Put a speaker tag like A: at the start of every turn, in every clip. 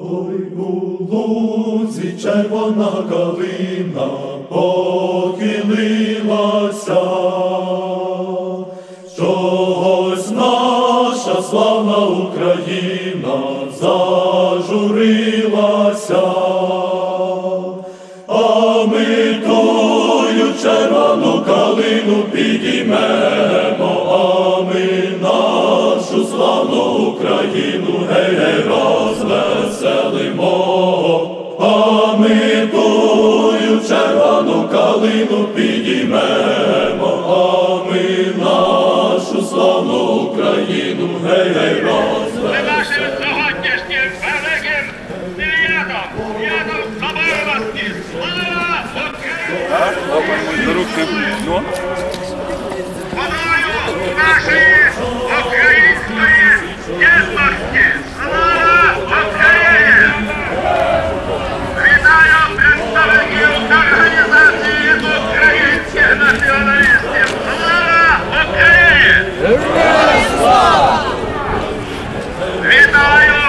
A: Ой, у лузі червона калина похилилася, чогось наша славна Україна зажурилася, а ми тою червону калину підіймемо, а ми нашу славну Україну гей-гей розвеселимо, червону підіймемо, а ми нашу славну Україну гей-гей розвеселимо.
B: Нашим сьогоднішнім великим святом, святом Соборності, слава Україні! Славою нашої української єдності! Слава Україні! Вітаю представників організації українських націоналістів! Україні! Вітаю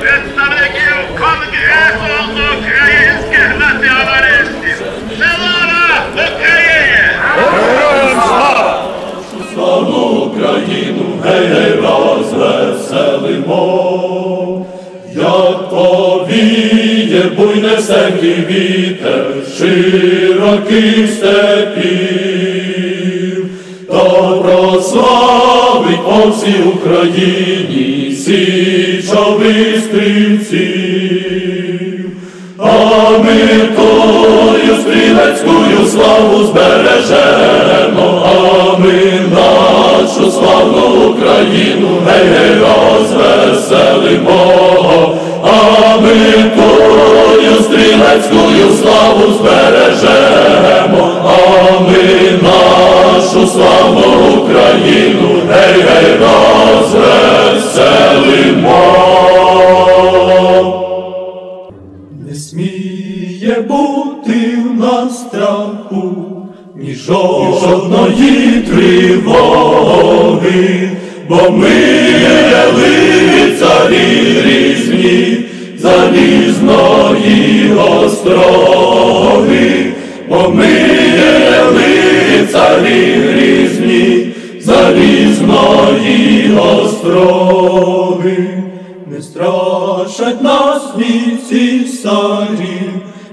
B: представників Конгресу українських націоналістів! Слава Україні!
A: славну Україну, гей-гей, розвеселимо, як повіє буйнесенький вітер широких степів, та прославить по всій Україні січових стрільців. А ми тою стрілецькою славу збережемо, а ми нашу славну Україну гей-гей розвеселимо, тою стрілецькою славу збережемо, а ми нашу славну Україну гей-гей розвеселимо. Не сміє бути в нас страху, ні жодної тривоги, бо ми є залізної остроги, бо ми є лицарі різні, залізної остроги. Не страшать нас ні ці сарі,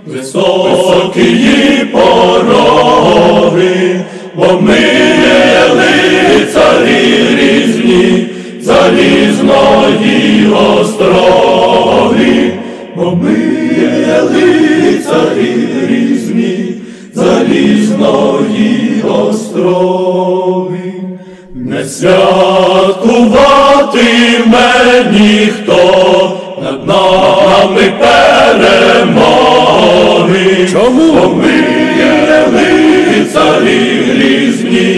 A: високі пороги, бо ми є лицарі різні, залізної остроги, бо ми є лицарі різні, залізної остроги. Не святкуватиме ніхто над нами перемоги.
C: Чому?
A: Бо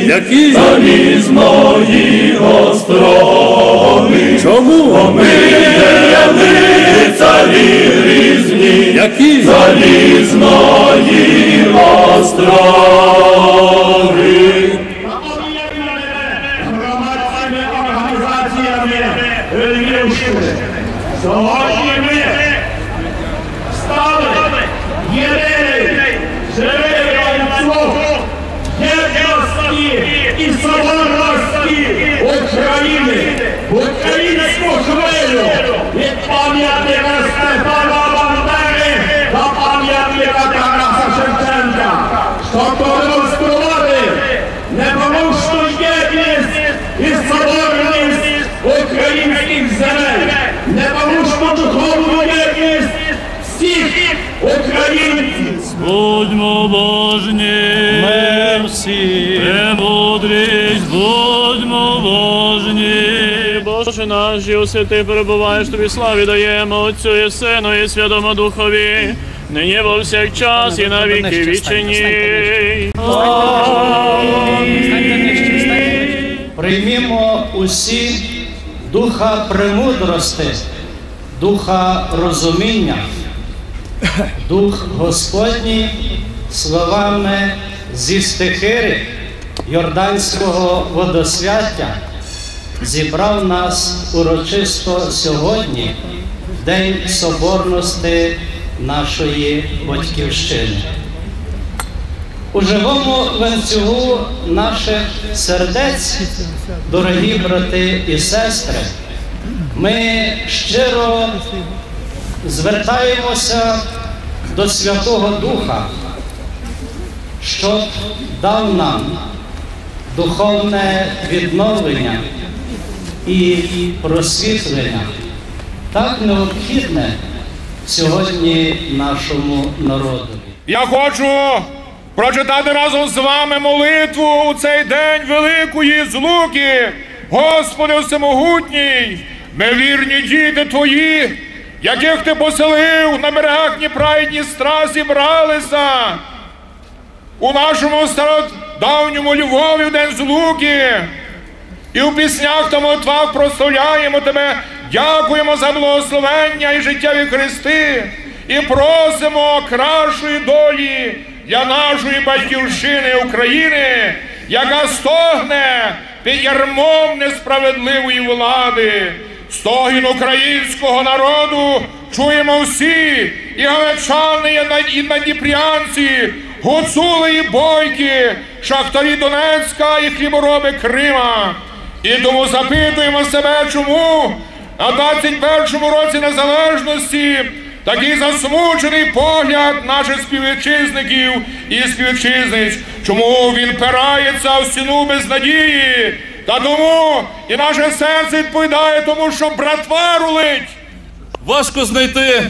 C: Які?
A: залізної острови,
C: Чому?
A: Бо ми є лицарі різні,
C: Які?
A: залізної
B: України, українську хвилю від пам'ятника Степана Бандери до пам'ятника Тараса Шевченка, щоб продемонструвати непорушну єдність і соборність українських земель, непорушну духовну єдність всіх українців.
D: Будьмо божні, наш, і усе ти перебуваєш, тобі славі даємо Отцю і Сину і Святому Духові, нині во всякчас і на віки вічені.
E: Приймімо усі духа премудрости, духа розуміння, дух Господній словами зі стихири Йорданського водосвяття зібрав нас урочисто сьогодні День Соборності нашої Батьківщини. У живому ланцюгу наших сердець, дорогі брати і сестри, ми щиро звертаємося до Святого Духа, щоб дав нам духовне відновлення і просвітлення, так необхідне сьогодні нашому народу.
F: Я хочу прочитати разом з вами молитву у цей день великої злуки. Господи всемогутній, ми вірні діти Твої, яких ти поселив на берегах Дніпра і Дністра зібралися у нашому стародавньому Львові в день злуки. І у піснях та молитвах прославляємо тебе, дякуємо за благословення і життєві хрести, і просимо кращої долі для нашої батьківщини України, яка стогне під ярмом несправедливої влади. Стогін українського народу чуємо всі, і галичани, і надніпрянці, гуцули і бойки, шахтарі Донецька і хлібороби Крима. І тому запитуємо себе, чому на 21-му році незалежності такий засмучений погляд наших співвітчизників і співвітчизниць, чому він пирається в стіну без надії. Та тому і наше серце відповідає тому, що братва рулить.
G: Важко знайти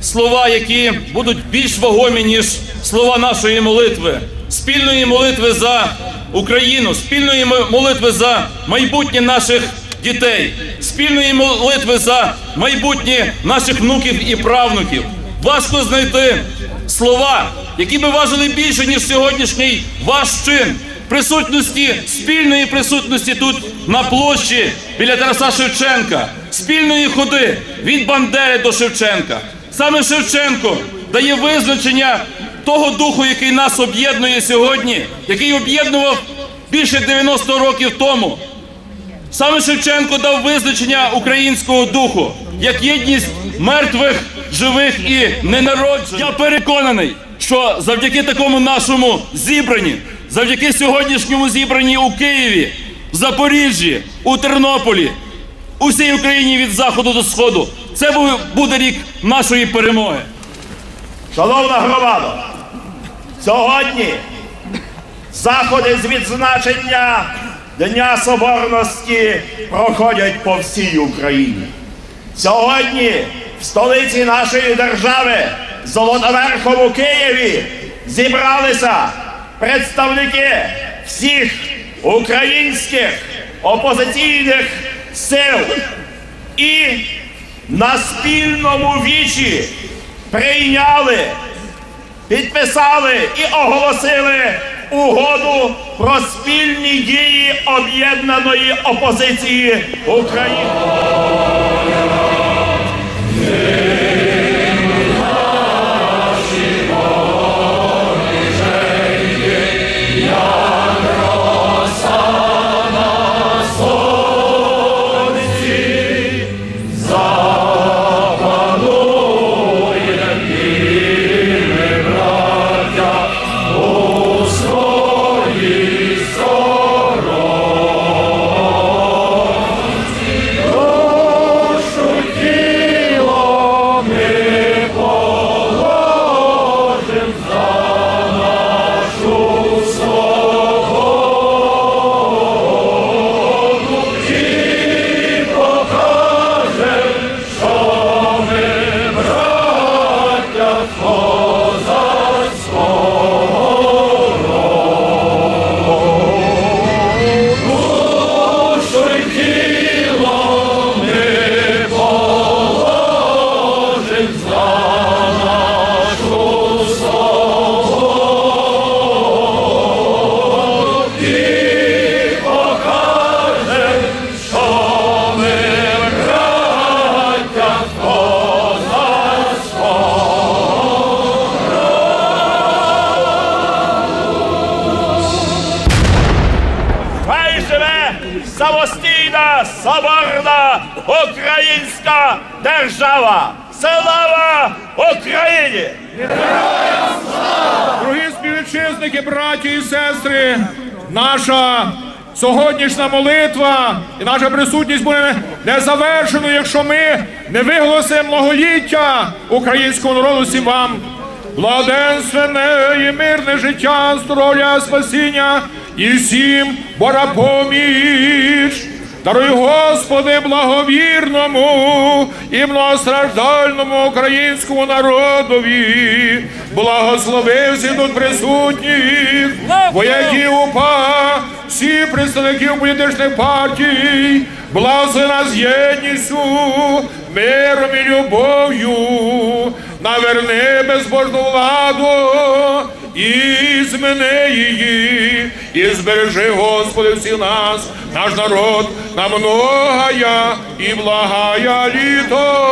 G: слова, які будуть більш вагомі, ніж слова нашої молитви, спільної молитви за Україну, спільної молитви за майбутнє наших дітей, спільної молитви за майбутнє наших внуків і правнуків. Важко знайти слова, які би важили більше, ніж сьогоднішній ваш чин присутності, спільної присутності тут на площі біля Тараса Шевченка, спільної ходи від Бандери до Шевченка. Саме Шевченко дає визначення того духу, який нас об'єднує сьогодні, який об'єднував більше 90 років тому. Саме Шевченко дав визначення українського духу як єдність мертвих, живих і ненароджених. Я переконаний, що завдяки такому нашому зібранні, завдяки сьогоднішньому зібранні у Києві, в Запоріжжі, у Тернополі, у всій Україні від заходу до сходу, це буде рік нашої перемоги.
B: Шановна громада, сьогодні заходи з відзначення Дня Соборності проходять по всій Україні. Сьогодні в столиці нашої держави, Золотоверхом у Києві, зібралися представники всіх українських опозиційних сил і на спільному вічі прийняли, підписали і оголосили угоду про спільні дії об'єднаної опозиції України. самостійна соборна українська держава. Слава Україні! Героям слава!
F: Дорогі співвітчизники, браті і сестри, наша сьогоднішня молитва і наша присутність буде не завершена, якщо ми не виголосимо многоліття українського народу всім вам. Владенственне і мирне життя, здоров'я, спасіння і всім Божа поміч. Даруй, Господи, благовірному і многостраждальному українському народові, благослови всіх тут присутніх, вояків УПА, всі представників політичних партій, благослови нас єдністю, миром і любов'ю, наверни безбожну владу і змени її, і збережи, Господи, всіх нас, наш народ, на многая і благая літо.